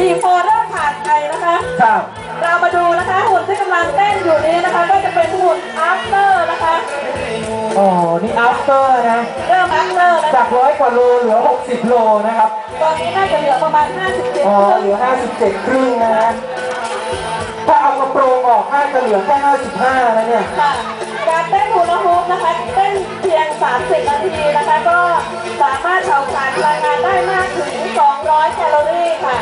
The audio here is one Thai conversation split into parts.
บีโฟเริ่มผ่านไปนะคะ ครับ เรามาดูนะคะหุ่นที่กำลังเต้นอยู่นี้นะคะ ก็จะเป็นหุ่น after นะคะ อ๋อ นี่ after นะ เริ่ม after นะจากคะร้อยกว่าโลเหลือ 60 โลนะครับ ตอนนี้น่าจะเหลือประมาณ57อ๋อ เหลือ 57 ครึ่งนะฮะ ถ้าเอากระโปรงออกน่าจะเหลือแค่ 55แล้วเนี่ย ค่ะ การเต้นฮูลาฮูปนะคะเต้นเพียง 30 นาทีนะคะ ก็สามารถเผาผลาญพลังงานได้มากถึง 200 แคลอรี่ค่ะ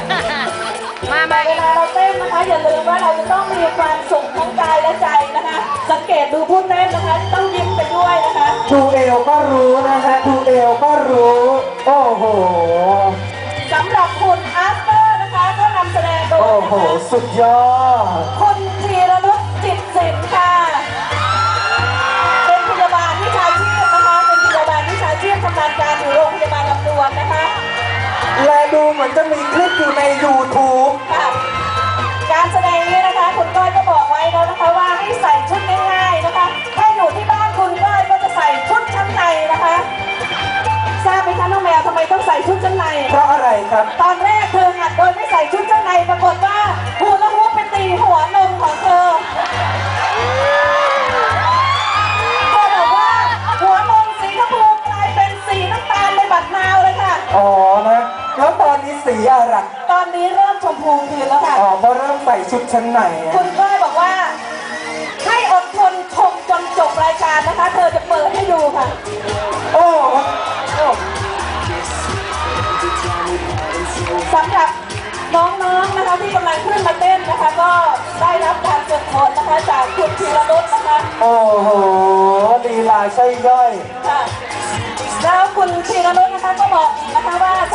มาแต่มาเวลาเราเต้นนะคะ อย่าลืมว่าเราจะต้องมีความสุขทั้งกายและใจนะคะ สังเกตดูผู้เต้นนะคะ ต้องยิ้มไปด้วยนะคะ ดูเอวก็รู้นะฮะดูเอวก็รู้ โอ้โหสำหรับคุณอาร์เตอร์นะคะ ก็นำแสดงโดยโอ้โหนะคะสุดยอด คุณธีรนุชจิตศิลป์ค่ะ เป็นพยาบาลวิชาชีพนะคะ เป็นพยาบาลวิชาชีพทำงานการอยู่โรงพยาบาลลำดวนนะคะ และดูเหมือนจะมีคลิปอยู่ใน YouTube สีอะไรตอนนี้เริ่มชมพูคืนแล้วค่ะ อ๋อเพราะเริ่มใส่ชุดชั้นในอะคุณก้อยบอกว่า ให้อดทนชมจนจบรายการนะคะ เธอจะเปิดให้ดูค่ะ โอ้โอ้สำหรับน้องๆนะคะที่กำลังขึ้นมาเต้นนะคะ ก็ได้รับการฝึกฝนนะคะจากคุณธีรนุชนะคะโอ้โหลีลาใช่ย่อย ค่ะแล้วคุณธีรนุชนะคะก็บอกอีกนะคะว่าส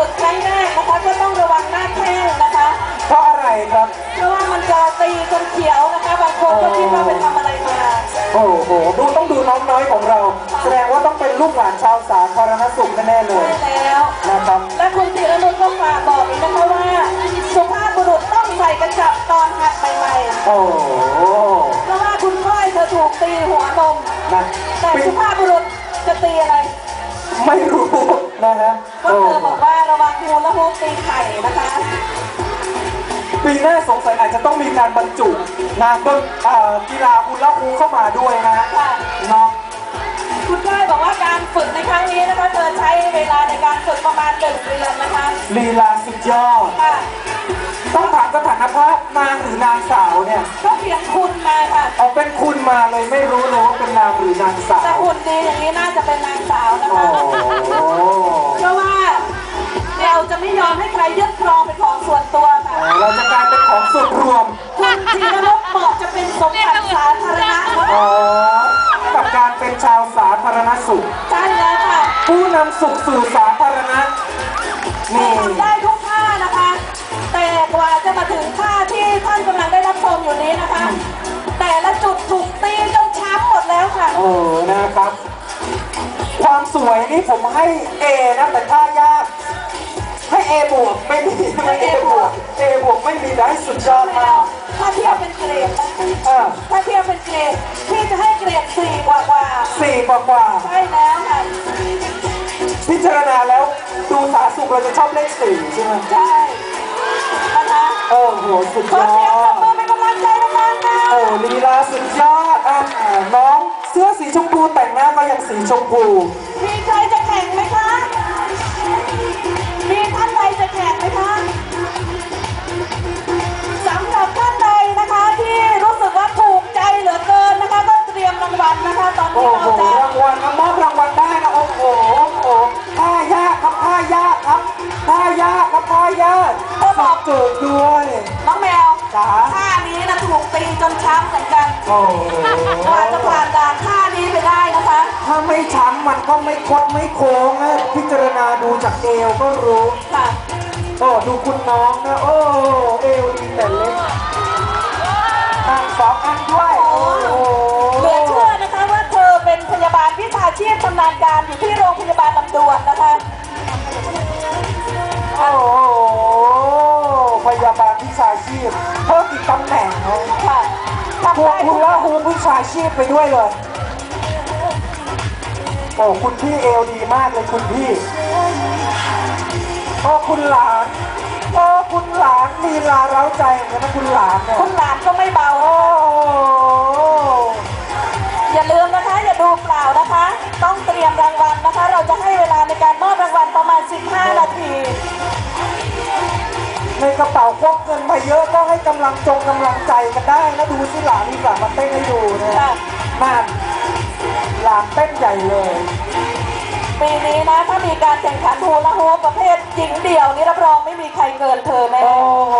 ฝึกครั้งแรกนะคะก็ต้องระวังหน้าแข้งนะคะ เพราะอะไรครับ เพราะว่ามันจะตีจนเขียวนะคะ บางคนก็คิดว่าไปทำอะไรมาโอ้โหดูต้องดูน้องน้อยของเรา แสดงว่าต้องเป็นลูกหลานชาวสาธารณสุขแน่ๆเลยใช่แล้ว นะครับ และคุณธีรนุชก็ฝากบอกอีกนะคะว่า สุภาพบุรุษต้องใส่กระจับตอนหัดใหม่โอ้โหๆเพราะว่าคุณก้อยเธอถูกตีหัวนม นะแต่ปีสุภาพบุรุษจะตีอะไร ไม่รู้นะฮะก็โอ้เธอบอกว่า ระวังฮูและฮูปตีไข่นะคะปีหน้าสงสัยอาจจะต้องมีการบรรจุนะต้นเอ่อกีฬาอุลาฮูเข้ามาด้วยนะฮะค่ะ เนาะคุณก้อยบอกว่าการฝึกในครั้งนี้นะคะเธอใช้เวลาในการฝึกประมาณหนึ่งเดือนนะคะลีลาสุดยอด ค่ะต้องถามสถานภาพนางหรือนางสาวเนี่ยก็เพียงคุณมาค่ะเอาเป็นคุณมาเลยไม่รู้เลยว่าเป็นนางหรือนางสาแต่วหุ่นดีอย่างนี้น่าจะเป็นนางสาวนะโอ้คะ โห เพราะว่า เราจะไม่ยอมให้ใครยึดครองเป็นของส่วนตัวค่ะ เราจะกลายเป็นของส่วนรวม คุณธีรนุชเหมาะจะเป็นสมบัติสาธารณะนะอ๋คะอกับการเป็นชาวสาธารณสุข ใช่แล้วค่ะ ผู้นำสุขสู่สาธารณะเธอนี่ทำได้ทุกท่านะคะ แต่กว่าจะมาถึงท่าที่ท่านกำลังได้รับชมอยู่นี้นะคะ แต่ละจุดถูกตีจนช้ำหมดแล้วค่ะ โอ้นะครับ ความสวยนี่ผมให้เอนะแต่ท่ายาก ให้เอบวกไม่มีไม่เอบวกเอบวกไม่มีแต่ให้สุดยอดมากถ้าเทียบเป็นเกรดนะอ่าถ้าเทียบเป็นเกรดพี่จะให้เกรดสี่กว่ากว่าสี่กว่ากว่า ใช่แล้วค่ะพิจารณาแล้วดูสาสุขเราจะชอบเลขสี่ใช่ไหมใช่นะคะโอ้โหสุดขยออเสียงปรบดมือเป็นกำลังใจดังๆค่ะโอ้ลีลาสุดยอดอะน้องเสื้อสีชมพูแต่งหน้าก็ยังสีชมพู อนโอ้นี้โหเราจะรางวัลนะมอบรางวัลได้นะโอ้โหโอ้โหท่ายากครับท่ายากครับท่ายากครับท่ายากสอบจูบด้วยน้องแมวจ๋าท่านี้นะถูกตีจนช้ำเหมือนกันโอ้โหกว่าจะผ่านด่านท่านี้ไปได้นะคะ ถ้าไม่ช้ำมันก็ไม่คดไม่โค้งนะพิจารณาดูจากเอวก็รู้ค่ะโอ้ดูคุณน้องนะโอ้เอวดีแต่เล็กอันสองอันด้วยโอ้โหเหลือ ชีพชำนาญการอยู่ที่โรงพยาบาลลำดวนนะคะโอ้โหพยาบาลวิชาชีพเพิ่มอีกตำแหน่งนะค่ะฮูปวิชาชีพไปด้วยเลย โอ้คุณพี่เอวดีมากเลยคุณพี่โอ้คุณหลานโอ้คุณหลานลีลาเร้าใจเหมือนกันนะคุณหลานเนี่ย คุณหลานก็ไม่เบาโอ้ ก็ให้กำลังจงกำลังใจกันได้นะดูสิหลานลีหลานมาเต้นให้ดูเนี่ยค่ะนั่นหลานเต้นใหญ่เลย ปีนี้นะถ้ามีการแข่งขันฮูลาฮูปประเภทหญิงเดี่ยวนี่รับรองไม่มีใครเกินเธอแน่ โอ้โห